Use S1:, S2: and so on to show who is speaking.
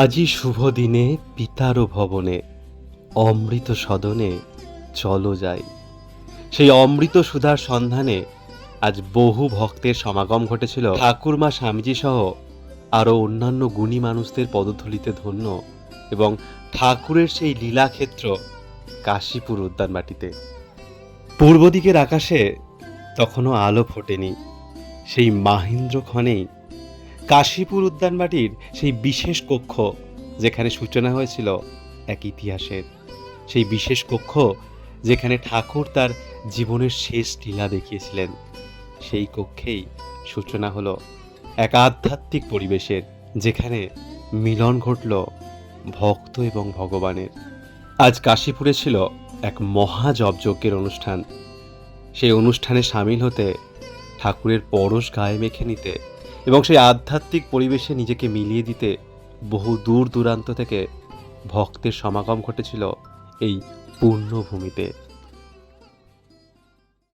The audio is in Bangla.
S1: আজই শুভ দিনে পিতার ভবনে অমৃত সদনে চলো যাই। সেই অমৃত সুধার সন্ধানে আজ বহু ভক্তের সমাগম ঘটেছিল। ঠাকুরমা স্বামীজি সহ আরও অন্যান্য গুণী মানুষদের পদধূলিতে ধন্য এবং ঠাকুরের সেই লীলাক্ষেত্র কাশীপুর উদ্যানবাটিতে পূর্ব দিকের আকাশে তখনও আলো ফোটেনি। সেই মাহিন্দ্র ক্ষণেই কাশীপুর উদ্যানবাটির সেই বিশেষ কক্ষ যেখানে সূচনা হয়েছিল এক ইতিহাসের। সেই বিশেষ কক্ষ যেখানে ঠাকুর তার জীবনের শেষ লীলা দেখিয়েছিলেন। সেই কক্ষেই সূচনা হলো এক আধ্যাত্মিক পরিবেশের, যেখানে মিলন ঘটল ভক্ত এবং ভগবানের। আজ কাশীপুরে ছিল এক মহাজপযজ্ঞের অনুষ্ঠান। সেই অনুষ্ঠানে সামিল হতে ঠাকুরের পরশ গায়ে মেখে নিতে এবং সেই আধ্যাত্মিক পরিবেশে নিজেকে মিলিয়ে দিতে বহু দূর দূরান্ত থেকে ভক্তের সমাগম ঘটেছিল এই পূর্ণভূমিতে।